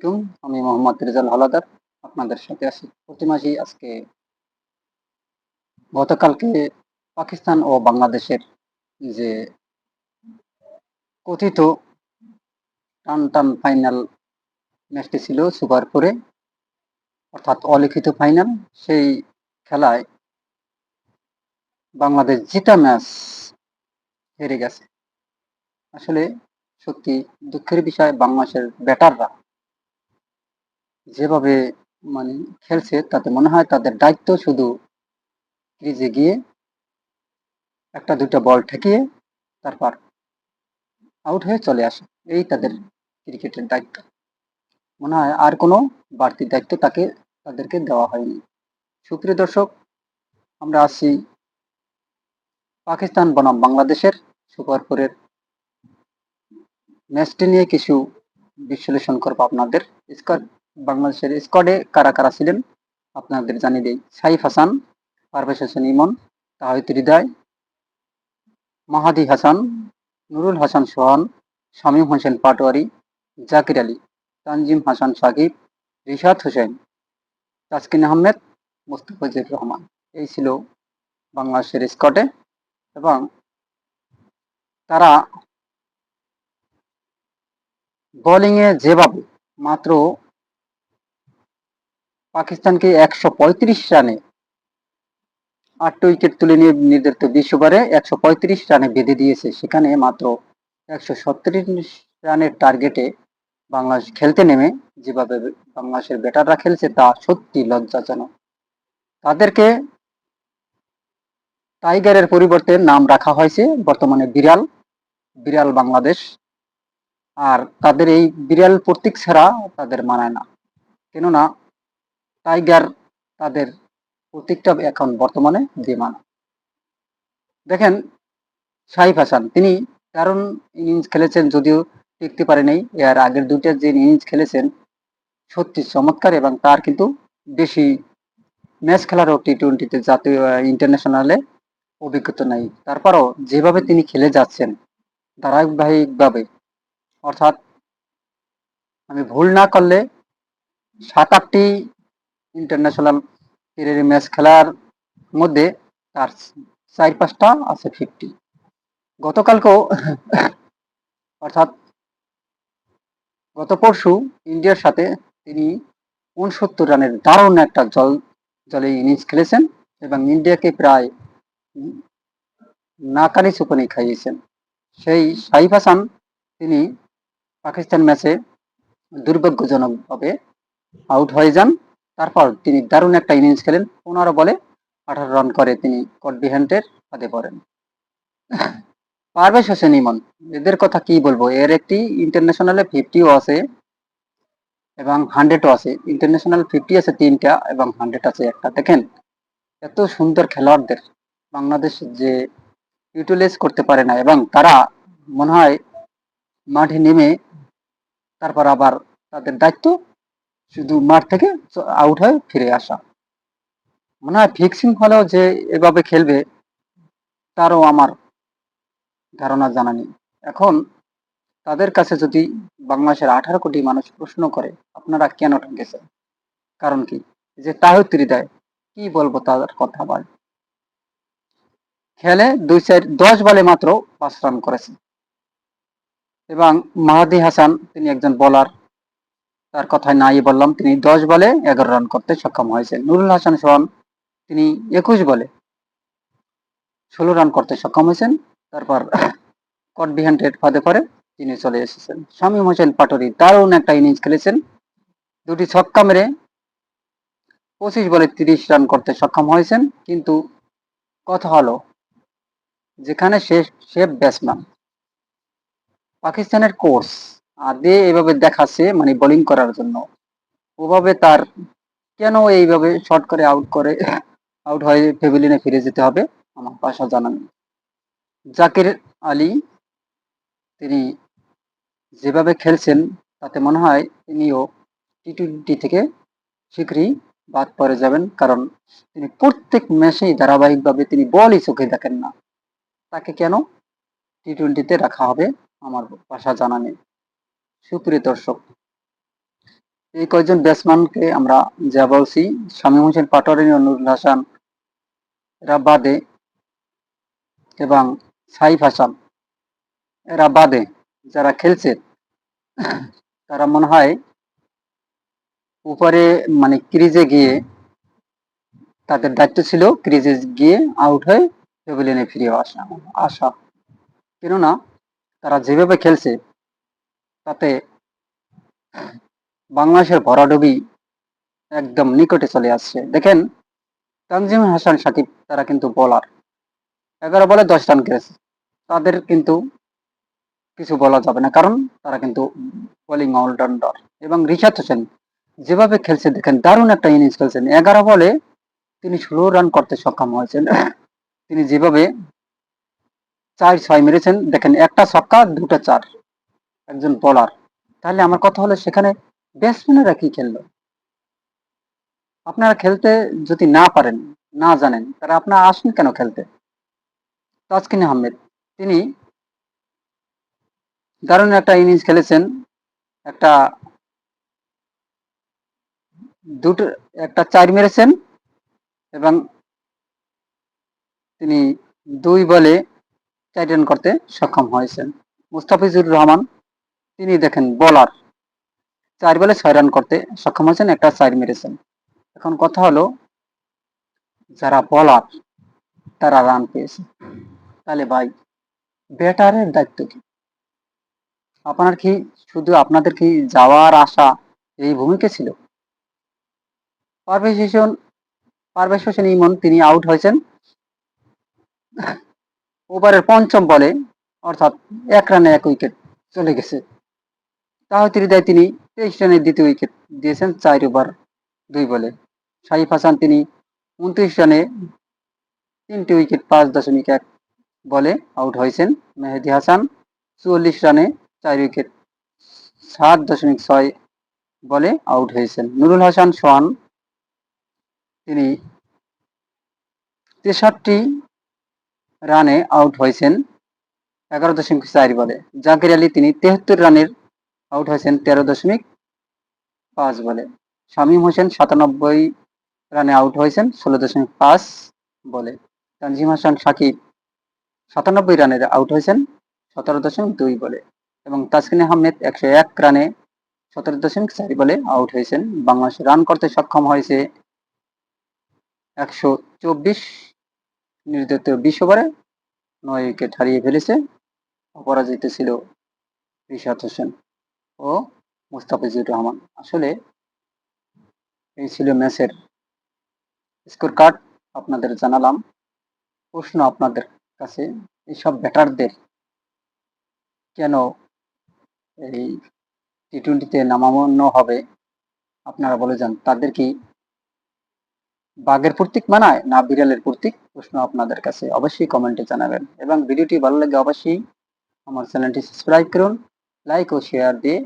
আলাইকুম। আমি মোহাম্মদ রেজাল হলাদার। আপনাদের সাথে আছি। প্রতি মাসেই আজকে গতকালকে পাকিস্তান ও বাংলাদেশের যে কথিত টান টান ফাইনাল ম্যাচটি ছিল সুপার ফোরে অর্থাৎ অলিখিত ফাইনাল, সেই খেলায় বাংলাদেশ জিতা ম্যাচ হেরে গেছে। আসলে সত্যি দুঃখের বিষয় বাংলাদেশের ব্যাটাররা যেভাবে মানে খেলছে, তাতে মনে হয় তাদের দায়িত্ব শুধু ক্রিজে গিয়ে একটা দুটা বল ঠেকিয়ে তারপর আউট হয়ে চলে আসে। এই তাদের ক্রিকেটের দায়িত্ব। মনে হয় আর কোনো বাড়তি দায়িত্ব তাকে, তাদেরকে দেওয়া হয়নি। সুপ্রিয় দর্শক, আমরা আছি পাকিস্তান বনাম বাংলাদেশের সুপার ফোরের ম্যাচটি নিয়ে কিছু বিশ্লেষণ করব আপনাদের। স্কোয়াড বাংলাদেশের স্কোয়াডে কারা কারা ছিলেন? আপনাদের জানিয়ে দিই। সাইফ হাসান, পারভেজ হোসেন ইমন, তাহিদ হৃদয়, মাহাদি হাসান, নুরুল হাসান সোহান, শামীম হোসেন পাটোয়ারি, জাকির আলী, তানজিম হাসান সাকিব, রিশাদ হোসেন, তাসকিন আহমেদ, মুস্তাফিজুর রহমান। এই ছিল বাংলাদেশের স্কোয়াডে এবং তারা বোলিংয়ে যেভাবে মাত্র পাকিস্তানকে একশো পঁয়ত্রিশ রানে আট উইকেট তুলে নিয়ে নির্ধারিত বিশ ওভারে একশো পঁয়ত্রিশ রানে বেঁধে দিয়েছে। সেখানে মাত্র একশো রানের টার্গেটে বাংলাদেশ খেলতে নেমে, যেভাবে বাংলাদেশের ব্যাটাররা খেলছে তা সত্যি লজ্জাজনক। তাদেরকে টাইগারের পরিবর্তে নাম রাখা হয়েছে, বর্তমানে বিড়াল বিড়াল বাংলাদেশ। আর তাদের এই বিড়াল প্রতীক ছাড়া তাদের মানায় না। কেননা টাইগার তাদের প্রতীকটা এখন বর্তমানে বিমান দেখেন, সাইফ হাসান, তিনি দারুণ ইনিংস খেলেছেন যদিও টিকতে পারেনি এর আগের দুইটা যে ইনিংস খেলেছেন, সত্যি চমৎকার এবং তার কিন্তু বেশি ম্যাচ খেলারও টি টোয়েন্টিতে জাতীয় ইন্টারন্যাশনালে অভিজ্ঞতা নাই। তারপরও যেভাবে তিনি খেলে যাচ্ছেন, ধারাবাহিকভাবে, অর্থাৎ আমি ভুল না করলে সাত আটটি ইন্টারন্যাশনাল ক্যারিয়ার ম্যাচ খেলার মধ্যে তার চার পাঁচটা আছে ফিফটি গতকালকেও অর্থাৎ গত পরশু ইন্ডিয়ার সাথে তিনি উনসত্তর রানের দারুণ একটা জল, জলে ইনিংস খেলেছেন এবং ইন্ডিয়াকে প্রায় নাকানি চুপানি খাইয়েছেন। সেই সাইফ হাসান তিনি পাকিস্তান ম্যাচে দুর্ভাগ্যজনকভাবে আউট হয়ে যান। তারপর তিনি দারুণ একটা ইনিংস খেলেন। পনেরো বলে আঠারো রান করে তিনি কটবিহ্যান্টের হাতে পড়েন। পারভেজ হোসেন ইমন, এদের কথা কি বলব? এর একটি ইন্টারন্যাশনালে ফিফটিও আছে এবং হান্ড্রেডও আছে। ইন্টারন্যাশনাল ফিফটি আছে তিনটা এবং হান্ড্রেড আছে একটা। দেখেন, এত সুন্দর খেলোয়াড়দের বাংলাদেশ যে ইউটিলাইজ করতে পারে না এবং তারা মনে হয় মাঠে নেমে তারপর আবার তাদের দায়িত্ব শুধু মাঠ থেকে আউট হয়ে ফিরে আসা। মনে হয় ফিক্সিং হলেও যে এভাবে খেলবে, তারও আমার ধারণা জানা নেই। এখন তাদের কাছে যদি বাংলাদেশের আঠারো কোটি মানুষ প্রশ্ন করে, আপনারা কেন গেছেন কারণ কি? যে তাহিদ হৃদয়, কি বলব তাদের কথা বল খেলে দুই চার, দশ বলে মাত্র পাঁচ রান করেছে এবং মাহাদি হাসান, তিনি একজন বোলার তার কথায় নাই বললাম, তিনি দশ বলে এগারো রান করতে সক্ষম হয়েছেন। নুরুল হাসান সোহান, তিনি একুশ বলে ষোলো রান করতে সক্ষম হয়েছেন। তারপর কট বিহান্ডের ফাঁদে পরে তিনি চলে এসেছেন। শামীম হোসেন পাটরি দারুণ একটা ইনিংস খেলেছেন। দুটি ছক্কা মেরে পঁচিশ বলে তিরিশ রান করতে সক্ষম হয়েছেন। কিন্তু কথা হলো, যেখানে সে সে ব্যাটসম্যান পাকিস্তানের কোর্স আদে এভাবে দেখাচ্ছে মানে বোলিং করার জন্য। ওভাবে তার কেন এইভাবে শর্ট করে আউট করে আউট হয়ে ফেভিলিনে ফিরে যেতে হবে, আমার বাসা জানা নেই জাকির আলী, তিনি যেভাবে খেলছেন, তাতে মনে হয় তিনিও টি টোয়েন্টি থেকে শীঘ্রই বাদ পড়ে যাবেন, কারণ তিনি প্রত্যেক ম্যাচেই ধারাবাহিকভাবে তিনি বলই চোখে দেখেন না। তাকে কেন টি টোয়েন্টিতে রাখা হবে, আমার বাসা জানা নেই সুপ্রিয় দর্শক, এই কয়েকজন ব্যাটসম্যানকে আমরা যা বলছি, শামীম হোসেন পাটোয়ারি, নুরুল হাসান এরা বাদে এবং সাইফ হাসান এরা বাদে যারা খেলছে, তারা মনে হয় উপরে মানে ক্রিজে গিয়ে তাদের দায়িত্ব ছিল ক্রিজে গিয়ে আউট হয়ে প্যাভিলিয়নে ফিরে আসা আসা। কেননা তারা যেভাবে খেলছে তাতে বাংলাদেশের ভরাডুবি একদম নিকটে চলে আসছে। দেখেন, তানজিম হাসান সাকিব, তারা কিন্তু বোলার এগারো বলে দশ রান করেছে তাদের কিন্তু কিছু বলা যাবে না, কারণ তারা কিন্তু বোলিং অলরাউন্ডার এবং রিশাদ হোসেন যেভাবে খেলছে, দেখেন, দারুণ একটা ইনিংস খেলছেন। এগারো বলে তিনি ষোলো রান করতে সক্ষম হয়েছেন। তিনি যেভাবে চার ছয় মেরেছেন, দেখেন, একটা ছক্কা, দুটো চার। একজন বোলার তাহলে আমার কথা হলো সেখানে ব্যাটসম্যানেরা কি খেললো? আপনারা খেলতে যদি না পারেন, না জানেন তারা আপনারা আসেন কেন খেলতে? তাসকিন আহমেদ, তিনি দারুণ একটা ইনিংস খেলেছেন। একটা দুটো, একটা চার মেরেছেন এবং তিনি দুই বলে চার রান করতে সক্ষম হয়েছেন। মুস্তাফিজুর রহমান তিনি দেখেন, বলার। চার বলে ছয় রান করতে সক্ষম হয়েছেন একটা চার মেরেছেন। এখন কথা হলো, যারা বলার, তারা রান পেয়েছে। তাহলে ভাই, ব্যাটারের দায়িত্ব কি? আপনার কি শুধু আপনাদের কি যাওয়ার আশা এই ভূমিকা ছিল? পারভেজ হোসেন হোসেন ইমন, তিনি আউট হয়েছেন। ওভারের পঞ্চম বলে, অর্থাৎ এক রানে এক উইকেট চলে গেছে। তাহতির দেয় তিনি তেইশ রানের দ্বিতীয় উইকেট দিয়েছেন চার ওভার, দুই বলে। শাহিফ হাসান তিনি উনত্রিশ রানে তিনটি উইকেট, পাঁচ দশমিক এক বলে আউট হয়েছেন। মেহেদি হাসান চুয়াল্লিশ রানে চার উইকেট, সাত দশমিক ছয় বলে আউট হয়েছেন। নুরুল হাসান সোহান তিনি তেষট্টি রানে আউট হয়েছেন, এগারো দশমিক চার বলে। জাকির আলী তিনি তেহাত্তর রানের আউট হয়েছেন তেরো দশমিক পাঁচ বলে। শামীম হোসেন সাতানব্বই রানে আউট হয়েছেন, ষোলো দশমিক পাঁচ বলে। তানজিম হাসান সাকিব সাতানব্বই রানের আউট হয়েছেন, সতেরো দশমিক দুই বলে। এবং তাসকিন আহমেদ একশো এক রানে সতেরো দশমিক চার বলে আউট হয়েছেন। বাংলাদেশ রান করতে সক্ষম হয়েছে একশো চব্বিশ নির্ধারিত বিশ ওভারে। নয় উইকেট হারিয়ে ফেলেছে। অপরাজিত ছিল রিশাদ হোসেন। ও মুস্তাফিজুর রহমান। আসলে এই ছিল ম্যাচের স্কোর কার্ড আপনাদের জানালাম। প্রশ্ন আপনাদের কাছে, এইসব ব্যাটারদের কেন এই টি টোয়েন্টিতে নামানো হবে, আপনারা বলে যান। তাদের কি বাঘের প্রতীক মানায়, না বিড়ালের প্রতীক? প্রশ্ন আপনাদের কাছে অবশ্যই কমেন্টে জানাবেন। এবং ভিডিওটি ভালো লাগে অবশ্যই আমার চ্যানেলটি সাবস্ক্রাইব করুন। লাইক ও শেয়ার দিয়ে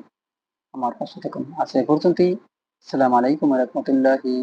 আমার পাশে থাকুন। আজ এ পর্যন্তই। আসসালামু আলাইকুম রহমতুল্লাহি